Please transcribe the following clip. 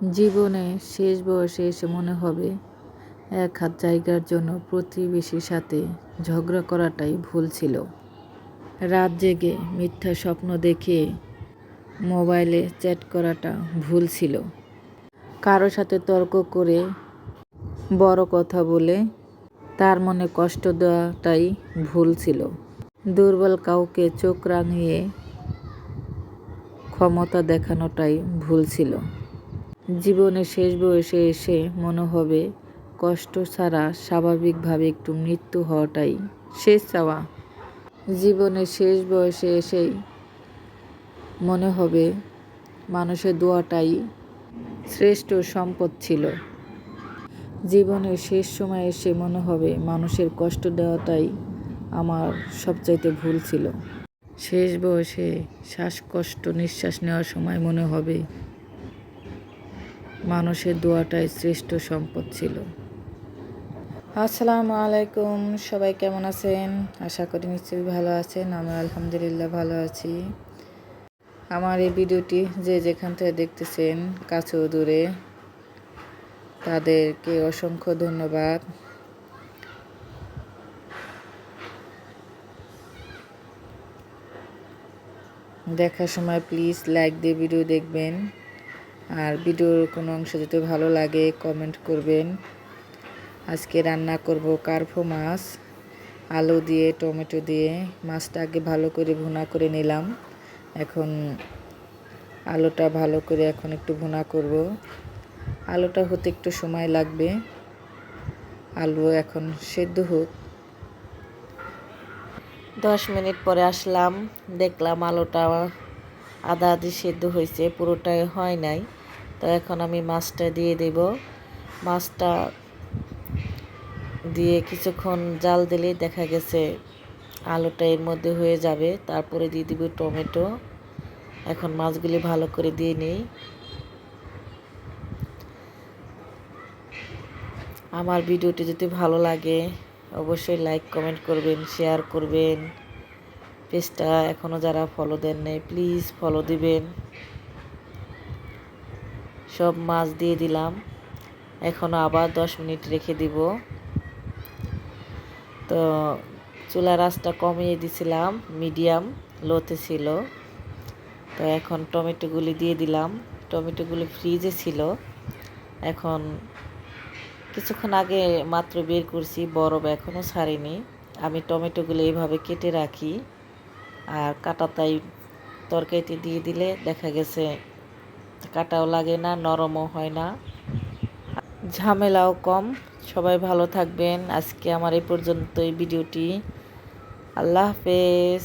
জীবনে শেষ বয়সে এসে মনে হবে, এক হাত জায়গার জন্য প্রতিবেশীর সাথে ঝগড়া করাটাই ভুল ছিল। রাত জেগে মিথ্যা স্বপ্ন দেখে মোবাইলে চ্যাট করাটা ভুল ছিল। কারও সাথে তর্ক করে বড় কথা বলে তার মনে কষ্ট দেওয়াটাই ভুল ছিল। দুর্বল কাউকে চোখ রাঙিয়ে ক্ষমতা দেখানোটাই ভুল ছিল। জীবনের শেষ বয়সে এসে মনে হবে, কষ্ট ছাড়া স্বাভাবিকভাবে একটু মৃত্যু হওয়াটাই শেষ চাওয়া। জীবনের শেষ বয়সে এসেই মনে হবে মানুষের দোয়াটাই শ্রেষ্ঠ সম্পদ ছিল। জীবনের শেষ সময় এসে মনে হবে মানুষের কষ্ট দেওয়াটাই আমার সবচাইতে ভুল ছিল। শেষ বয়সে শ্বাসকষ্ট নিঃশ্বাস নেওয়ার সময় মনে হবে মানুষের দোয়াটাই শ্রেষ্ঠ সম্পদ ছিল। আসসালামু আলাইকুম, সবাই কেমন আছেন? আশা করি নিশ্চয়ই ভালো আছেন, আমি আলহামদুলিল্লাহ ভালো আছি। আমার এই ভিডিওটি যে যেখান থেকে দেখতেছেন, কাছেও দূরে, তাদেরকে অসংখ্য ধন্যবাদ। দেখার সময় প্লিজ লাইক দিয়ে ভিডিও দেখবেন। আর ভিডিওর কোনো অংশ যদি ভালো লাগে কমেন্ট করবেন। আজকে রান্না করব কার্ফো মাছ, আলু দিয়ে, টমেটো দিয়ে। মাছটা আগে ভালো করে ভুনা করে নিলাম। এখন আলুটা ভালো করে এখন একটু ভুনা করব। আলুটা হতে একটু সময় লাগবে। আলু এখন সেদ্ধ হোক। দশ মিনিট পরে আসলাম, দেখলাম আলুটা আদা আদি সেদ্ধ হয়েছে, পুরোটাই হয় নাই। তো এখন আমি মাছটা দিয়ে দেব। মাছটা দিয়ে কিছুক্ষণ জাল দিলেই দেখা গেছে আলুটা এর মধ্যে হয়ে যাবে। তারপরে দিয়ে দিব টমেটো। এখন মাছগুলি ভালো করে দিয়ে নিই। আমার ভিডিওটি যদি ভালো লাগে, অবশ্যই লাইক, কমেন্ট করবেন, শেয়ার করবেন। পেজটা এখনও যারা ফলো দেন নাই প্লিজ ফলো দিবেন। সব মাছ দিয়ে দিলাম। এখনও আবার দশ মিনিট রেখে দিব। তো চুলা রাসটা কমিয়ে দিছিলাম মিডিয়াম লোতে ছিল। তো এখন টমেটোগুলি দিয়ে দিলাম। টমেটোগুলি ফ্রিজে ছিল। এখন কিছুক্ষণ আগে মাত্র বের করছি, বরফ এখনও ছাড়িনি। আমি টমেটোগুলো এইভাবে কেটে রাখি। আর কাটা তাই তরকারিতে দিয়ে দিলে দেখা গেছে কাটাও লাগে না, নরমও হয় না। ঝামেলাও কম। সবাই ভালো থাকবেন। আজকে আমার এই পর্যন্তই ভিডিওটি। আল্লাহ হাফেজ।